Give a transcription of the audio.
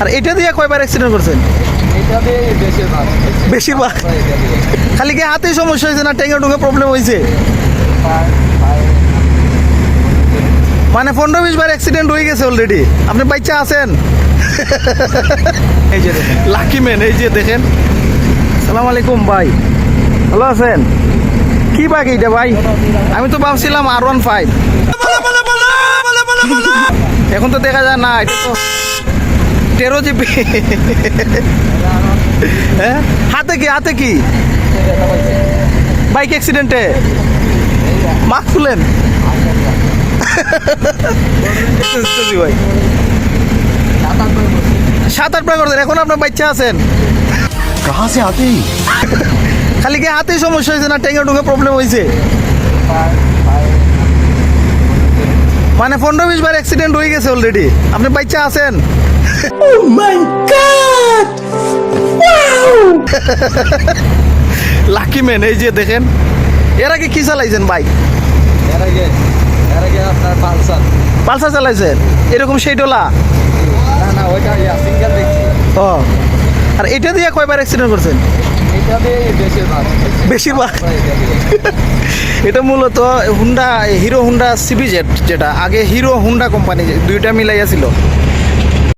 আর এটা দিয়ে কয়বার অ্যাক্সিডেন্ট করছেন? এটা দিয়ে বেশিরভাগ। এটা দিয়ে। খালি কি হাতেই সমস্যা হয়েছে না টেঙ্গা টুঙ্গা প্রবলেম হয়েছে? মানে পনেরো বিশ বার অ্যাক্সিডেন্ট হয়ে গেছে অলরেডি আপনি বাচ্চা আছেন? এই যে লাকি ম্যান এই যে দেখেন। সালাম আলাইকুম ভাই। ভালো আছেন? কি বাইক এইটা ভাই? আমি তো ভাবছিলাম আর ওয়ান ফাইভ এখন তো দেখা যায় না এটা তো তেরো জিবি। হ্যাঁ হাতে কি হাতে কি? বাইক অ্যাক্সিডেন্টে। মাস্ক খুলেন। সাত আট প্রায় করতেন এখন আপনার বাচ্চা আছেন। কাহা সে হাতেই? খালি কি হাতেই সমস্যা হয়েছে না টেঙ্গে টুঙ্গে প্রবলেম হয়েছে? মানে পনেরো বিশ বার অ্যাক্সিডেন্ট হয়ে গেছে অলরেডি আপনি বাচ্চা আছেন? লাকি ম্যান এই যে দেখেন। এর আগে কি চালাইছেন বাইক এর আগে এর আগে আপনার পালসার। পালসার চালাইছেন? এরকম সেই ডোলা না না ওইটা সিঙ্গেল দেখছি। ও। আর এটা দিয়ে কয়বার অ্যাক্সিডেন্ট করছেন? বেশিরভাগ। এটা মূলত Honda Hero Honda CB Z যেটা, আগে হিরো হুন্ডা কোম্পানি দুইটা মিলাইয়া ছিল।